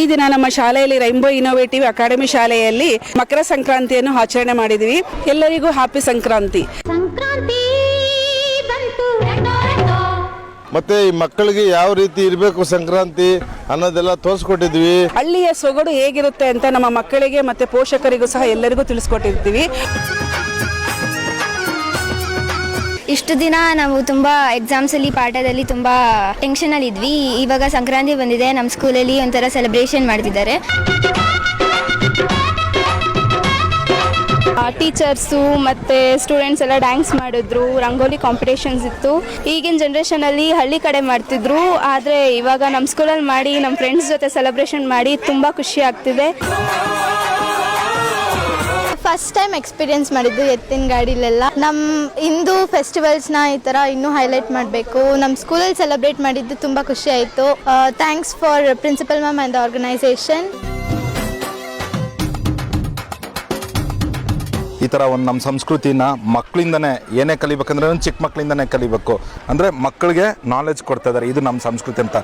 ಈ ದಿನ ನಮ್ಮ ಶಾಲೆಯಲ್ಲಿ ರೈನ್ಬೋ ಇನೋವೇಟಿವ್ ಅಕಾಡೆಮಿ ಶಾಲೆಯಲ್ಲಿ ಮಕರ ಸಂಕ್ರಾಂತಿಯನ್ನು ಆಚರಣೆ ಮಾಡಿದ್ವಿ. ಎಲ್ಲರಿಗೂ ಹ್ಯಾಪಿ ಸಂಕ್ರಾಂತಿ. ಮತ್ತೆ ಈ ಮಕ್ಕಳಿಗೆ ಯಾವ ರೀತಿ ಇರಬೇಕು ಸಂಕ್ರಾಂತಿ ಅನ್ನೋದೆಲ್ಲ ತೋರಿಸ್ಕೊಟ್ಟಿದ್ವಿ. ಹಳ್ಳಿಯ ಸೊಗಡು ಹೇಗಿರುತ್ತೆ ಅಂತ ನಮ್ಮ ಮಕ್ಕಳಿಗೆ ಮತ್ತೆ ಪೋಷಕರಿಗೂ ಸಹ ಎಲ್ಲರಿಗೂ ತಿಳಿಸ್ಕೊಟ್ಟಿರ್ತೀವಿ. ಇಷ್ಟು ದಿನ ನಾವು ತುಂಬ ಎಕ್ಸಾಮ್ಸಲ್ಲಿ ಪಾಠದಲ್ಲಿ ತುಂಬ ಟೆನ್ಷನಲ್ಲಿ ಇದ್ವಿ. ಇವಾಗ ಸಂಕ್ರಾಂತಿ ಬಂದಿದೆ. ನಮ್ಮ ಸ್ಕೂಲಲ್ಲಿ ಒಂಥರ ಸೆಲೆಬ್ರೇಷನ್ ಮಾಡ್ತಿದ್ದಾರೆ. ಟೀಚರ್ಸು ಮತ್ತು ಸ್ಟೂಡೆಂಟ್ಸ್ ಎಲ್ಲ ಡ್ಯಾನ್ಸ್ ಮಾಡಿದ್ರು. ರಂಗೋಲಿ ಕಾಂಪಿಟೇಷನ್ಸ್ ಇತ್ತು. ಈಗಿನ ಜನ್ರೇಷನಲ್ಲಿ ಹಳ್ಳಿ ಕಡೆ ಮಾಡ್ತಿದ್ರು. ಆದರೆ ಇವಾಗ ನಮ್ಮ ಸ್ಕೂಲಲ್ಲಿ ಮಾಡಿ ನಮ್ಮ ಫ್ರೆಂಡ್ಸ್ ಜೊತೆ ಸೆಲೆಬ್ರೇಷನ್ ಮಾಡಿ ತುಂಬ ಖುಷಿ ಆಗ್ತಿದೆ. ಫಸ್ಟ್ ಟೈಮ್ ಎಕ್ಸ್ಪೀರಿಯನ್ಸ್ ಮಾಡಿದ್ದು ಎತ್ತಿನ ಗಾಡಿಲೆಲ್ಲ. ನಮ್ಮ ಹಿಂದೂ ಫೆಸ್ಟಿವಲ್ಸ್ನ ಈ ಥರ ಇನ್ನೂ ಹೈಲೈಟ್ ಮಾಡಬೇಕು. ನಮ್ಮ ಸ್ಕೂಲಲ್ಲಿ ಸೆಲೆಬ್ರೇಟ್ ಮಾಡಿದ್ದು ತುಂಬ ಖುಷಿ ಆಯಿತು. Thanks for principal ma'am and organisation ಈ ಥರ ಒಂದು ನಮ್ಮ ಸಂಸ್ಕೃತಿನ ಮಕ್ಕಳಿಂದನೇ ಏನೇ ಕಲಿಬೇಕಂದ್ರೆ ಚಿಕ್ಕ ಮಕ್ಕಳಿಂದನೇ ಕಲಿಬೇಕು. ಅಂದರೆ ಮಕ್ಕಳಿಗೆ ನಾಲೆಜ್ ಕೊಡ್ತಾ ಇದ್ದಾರೆ ಇದು ನಮ್ಮ ಸಂಸ್ಕೃತಿ ಅಂತ.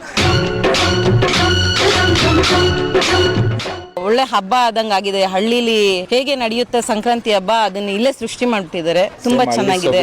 ಹಬ್ಬ ಆದಂಗೆ ಆಗಿದೆ. ಹಳ್ಳಿಲಿ ಹೇಗೆ ನಡೆಯುತ್ತೆ ಸಂಕ್ರಾಂತಿ ಹಬ್ಬ ಅದನ್ನ ಇಲ್ಲೇ ಸೃಷ್ಟಿ ಮಾಡ್ತಿದ್ದಾರೆ ತುಂಬಾ ಚೆನ್ನಾಗಿದೆ.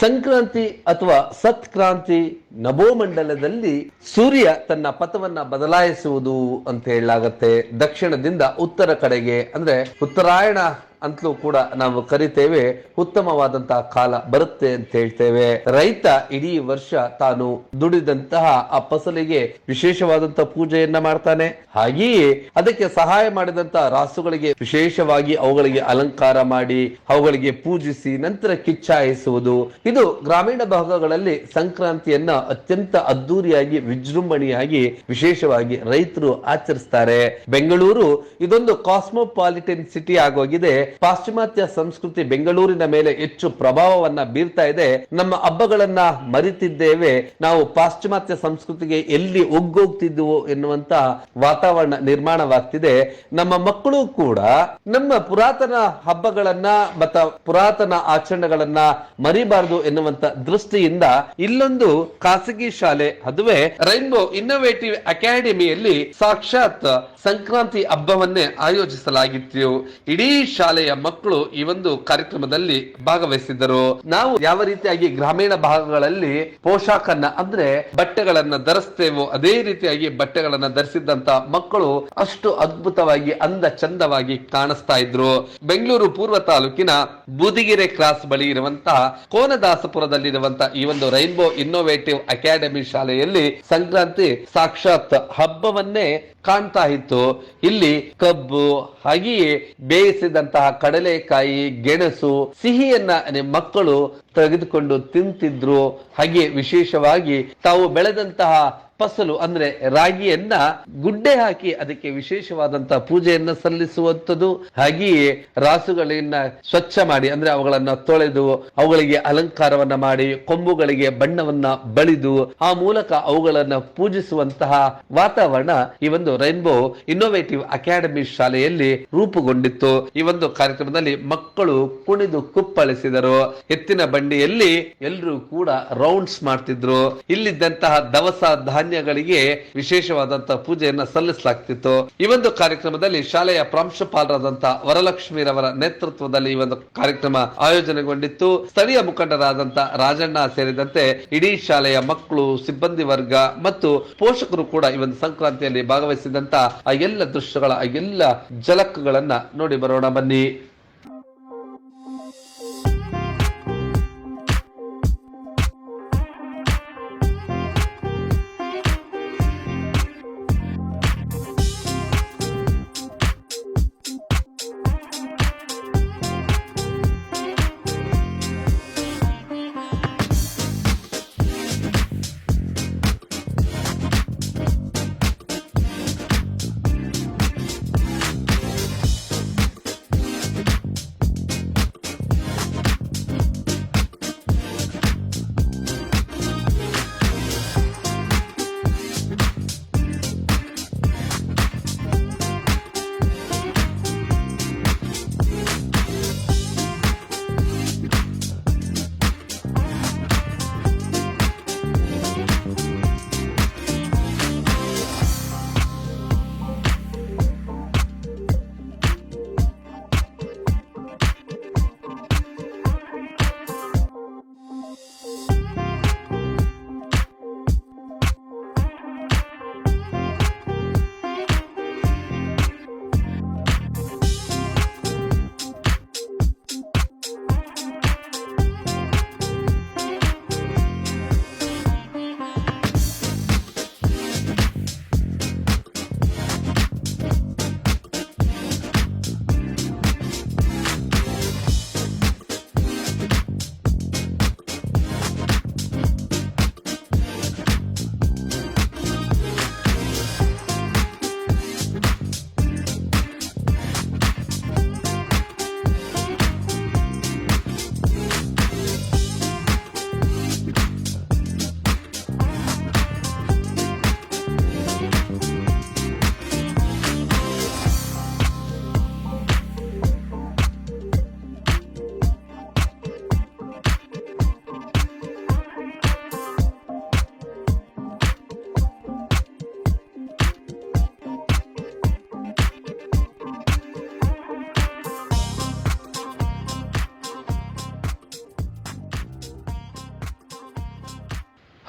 ಸಂಕ್ರಾಂತಿ ಅಥವಾ ಸತ್ಕ್ರಾಂತಿ ನಭೋಮಂಡಲದಲ್ಲಿ ಸೂರ್ಯ ತನ್ನ ಪಥವನ್ನ ಬದಲಾಯಿಸುವುದು ಅಂತ ಹೇಳಲಾಗತ್ತೆ. ದಕ್ಷಿಣದಿಂದ ಉತ್ತರ ಕಡೆಗೆ ಅಂದ್ರೆ ಉತ್ತರಾಯಣ ಅಂತಲೂ ಕೂಡ ನಾವು ಕರಿತೇವೆ, ಉತ್ತಮವಾದಂತಹ ಕಾಲ ಬರುತ್ತೆ ಅಂತ ಹೇಳ್ತೇವೆ. ರೈತ ಇಡೀ ವರ್ಷ ತಾನು ದುಡಿದಂತಹ ಆ ಫಸಲಿಗೆ ವಿಶೇಷವಾದಂತಹ ಪೂಜೆಯನ್ನ ಮಾಡ್ತಾನೆ. ಹಾಗೆಯೇ ಅದಕ್ಕೆ ಸಹಾಯ ಮಾಡಿದಂತಹ ರಾಸುಗಳಿಗೆ ವಿಶೇಷವಾಗಿ ಅವುಗಳಿಗೆ ಅಲಂಕಾರ ಮಾಡಿ, ಅವುಗಳಿಗೆ ಪೂಜಿಸಿ, ನಂತರ ಕಿಚ್ಚಾಯಿಸುವುದು. ಇದು ಗ್ರಾಮೀಣ ಭಾಗಗಳಲ್ಲಿ ಸಂಕ್ರಾಂತಿಯನ್ನ ಅತ್ಯಂತ ಅದ್ದೂರಿಯಾಗಿ, ವಿಜೃಂಭಣೆಯಾಗಿ ವಿಶೇಷವಾಗಿ ರೈತರು ಆಚರಿಸ್ತಾರೆ. ಬೆಂಗಳೂರು ಇದೊಂದು ಕಾಸ್ಮೋಪಾಲಿಟನ್ ಸಿಟಿ ಆಗೋಗಿದೆ. ಪಾಶ್ಚಿಮಾತ್ಯ ಸಂಸ್ಕೃತಿ ಬೆಂಗಳೂರಿನ ಮೇಲೆ ಹೆಚ್ಚು ಪ್ರಭಾವವನ್ನ ಬೀರ್ತಾ ಇದೆ. ನಮ್ಮ ಹಬ್ಬಗಳನ್ನ ಮರಿತಿದ್ದೇವೆ. ನಾವು ಪಾಶ್ಚಿಮಾತ್ಯ ಸಂಸ್ಕೃತಿಗೆ ಎಲ್ಲಿ ಒಗ್ಗೋಗ್ತಿದ್ವು ಎನ್ನುವಂತ ವಾತಾವರಣ ನಿರ್ಮಾಣವಾಗ್ತಿದೆ. ನಮ್ಮ ಮಕ್ಕಳು ಕೂಡ ನಮ್ಮ ಪುರಾತನ ಹಬ್ಬಗಳನ್ನ ಮತ್ತ ಪುರಾತನ ಆಚರಣೆಗಳನ್ನ ಮರಿಬಾರದು ಎನ್ನುವಂತ ದೃಷ್ಟಿಯಿಂದ ಇಲ್ಲೊಂದು ಖಾಸಗಿ ಶಾಲೆ ಅದುವೆ ರೈನ್ಬೋ ಇನ್ನೋವೇಟಿವ್ ಅಕಾಡೆಮಿಯಲ್ಲಿ ಸಾಕ್ಷಾತ್ ಸಂಕ್ರಾಂತಿ ಹಬ್ಬವನ್ನೇ ಆಯೋಜಿಸಲಾಗಿತ್ತು. ಇಡೀ ಶಾಲೆಯ ಮಕ್ಕಳು ಈ ಒಂದು ಕಾರ್ಯಕ್ರಮದಲ್ಲಿ ಭಾಗವಹಿಸಿದ್ದರು. ನಾವು ಯಾವ ರೀತಿಯಾಗಿ ಗ್ರಾಮೀಣ ಭಾಗಗಳಲ್ಲಿ ಪೋಷಾಕನ್ನ ಅಂದ್ರೆ ಬಟ್ಟೆಗಳನ್ನ ಧರಿಸ್ತೇವೋ ಅದೇ ರೀತಿಯಾಗಿ ಬಟ್ಟೆಗಳನ್ನ ಧರಿಸಿದ್ದಂತ ಮಕ್ಕಳು ಅಷ್ಟು ಅದ್ಭುತವಾಗಿ ಅಂದ ಚಂದವಾಗಿ ಕಾಣಿಸ್ತಾ ಇದ್ರು. ಬೆಂಗಳೂರು ಪೂರ್ವ ತಾಲೂಕಿನ ಬೂದಿಗೆರೆ ಕ್ರಾಸ್ ಬಳಿ ಇರುವಂತಹ ಕೋನದಾಸಪುರದಲ್ಲಿರುವಂತಹ ಈ ಒಂದು ರೈನ್ಬೋ ಇನ್ನೋವೇಟಿವ್ ಅಕಾಡೆಮಿ ಶಾಲೆಯಲ್ಲಿ ಸಂಕ್ರಾಂತಿ ಸಾಕ್ಷಾತ್ ಹಬ್ಬವನ್ನೇ ಕಾಣ್ತಾ ಇತ್ತು. ಇಲ್ಲಿ ಕಬ್ಬು ಹಾಗೆಯೇ ಬೇಯಿಸಿದಂತಹ ಕಡಲೆಕಾಯಿ ಗೆಣಸು ಸಿಹಿಯನ್ನ ಮಕ್ಕಳು ತೆಗೆದುಕೊಂಡು ತಿಂತಿದ್ರು. ಹಾಗೆ ವಿಶೇಷವಾಗಿ ತಾವು ಬೆಳೆದಂತಹ ಫಸಲು, ಅಂದ್ರೆ ರಾಗಿಯನ್ನ ಗುಡ್ಡೆ ಹಾಕಿ ಅದಕ್ಕೆ ವಿಶೇಷವಾದಂತಹ ಪೂಜೆಯನ್ನ ಸಲ್ಲಿಸುವಂಥದ್ದು. ಹಾಗೆಯೇ ರಾಸುಗಳನ್ನ ಸ್ವಚ್ಛ ಮಾಡಿ, ಅಂದ್ರೆ ಅವುಗಳನ್ನ ತೊಳೆದು ಅವುಗಳಿಗೆ ಅಲಂಕಾರವನ್ನ ಮಾಡಿ, ಕೊಂಬುಗಳಿಗೆ ಬಣ್ಣವನ್ನ ಬಳಿದು, ಆ ಮೂಲಕ ಅವುಗಳನ್ನ ಪೂಜಿಸುವಂತಹ ವಾತಾವರಣ ಈ ಒಂದು ರೈನ್ಬೋ ಇನ್ನೋವೇಟಿವ್ ಅಕಾಡೆಮಿ ಶಾಲೆಯಲ್ಲಿ ರೂಪುಗೊಂಡಿತ್ತು. ಈ ಒಂದು ಕಾರ್ಯಕ್ರಮದಲ್ಲಿ ಮಕ್ಕಳು ಕುಣಿದು ಕುಪ್ಪಳಿಸಿದರು. ಎತ್ತಿನ ಬಂಡಿಯಲ್ಲಿ ಎಲ್ಲರೂ ಕೂಡ ರೌಂಡ್ಸ್ ಮಾಡ್ತಿದ್ರು. ಇಲ್ಲಿದ್ದಂತಹ ದವಸ ಧಾನ್ಯಗಳಿಗೆ ವಿಶೇಷವಾದಂತಹ ಪೂಜೆಯನ್ನ ಸಲ್ಲಿಸಲಾಗ್ತಿತ್ತು. ಈ ಒಂದು ಕಾರ್ಯಕ್ರಮದಲ್ಲಿ ಶಾಲೆಯ ಪ್ರಾಂಶುಪಾಲರಾದಂತಹ ವರಲಕ್ಷ್ಮೀರವರ ನೇತೃತ್ವದಲ್ಲಿ ಈ ಒಂದು ಕಾರ್ಯಕ್ರಮ ಆಯೋಜನೆಗೊಂಡಿತ್ತು. ಸ್ಥಳೀಯ ಮುಖಂಡರಾದಂತಹ ರಾಜಣ್ಣ ಸೇರಿದಂತೆ ಇಡೀ ಶಾಲೆಯ ಮಕ್ಕಳು, ಸಿಬ್ಬಂದಿ ವರ್ಗ ಮತ್ತು ಪೋಷಕರು ಕೂಡ ಈ ಒಂದು ಸಂಕ್ರಾಂತಿಯಲ್ಲಿ ಭಾಗವಹಿಸಿದಂತ ಆ ಎಲ್ಲ ದೃಶ್ಯಗಳ, ಆ ಎಲ್ಲ ಜಲಕ್ಗಳನ್ನ ನೋಡಿ ಬರೋಣ ಬನ್ನಿ.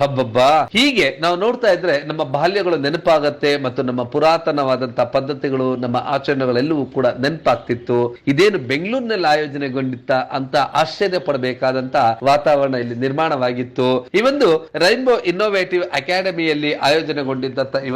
ಹಬ್ಬಬ್ಬಾ. ಹೀಗೆ ನಾವು ನೋಡ್ತಾ ಇದ್ರೆ ನಮ್ಮ ಬಾಲ್ಯಗಳು ನೆನಪಾಗತ್ತೆ ಮತ್ತು ನಮ್ಮ ಪುರಾತನವಾದಂತಹ ಪದ್ಧತಿಗಳು, ನಮ್ಮ ಆಚರಣೆಗಳೆಲ್ಲವೂ ಕೂಡ ನೆನಪಾಗ್ತಿತ್ತು. ಇದೇನು ಬೆಂಗಳೂರಿನಲ್ಲಿ ಆಯೋಜನೆಗೊಂಡಿತ್ತ ಅಂತ ಆಶ್ಚರ್ಯ ಪಡಬೇಕಾದಂತ ವಾತಾವರಣ ಇಲ್ಲಿ ನಿರ್ಮಾಣವಾಗಿತ್ತು. ಈ ಒಂದು ರೈನ್ಬೋ ಇನ್ನೋವೇಟಿವ್ ಅಕಾಡೆಮಿಯಲ್ಲಿ ಆಯೋಜನೆಗೊಂಡಿದ್ದಂತ ಈ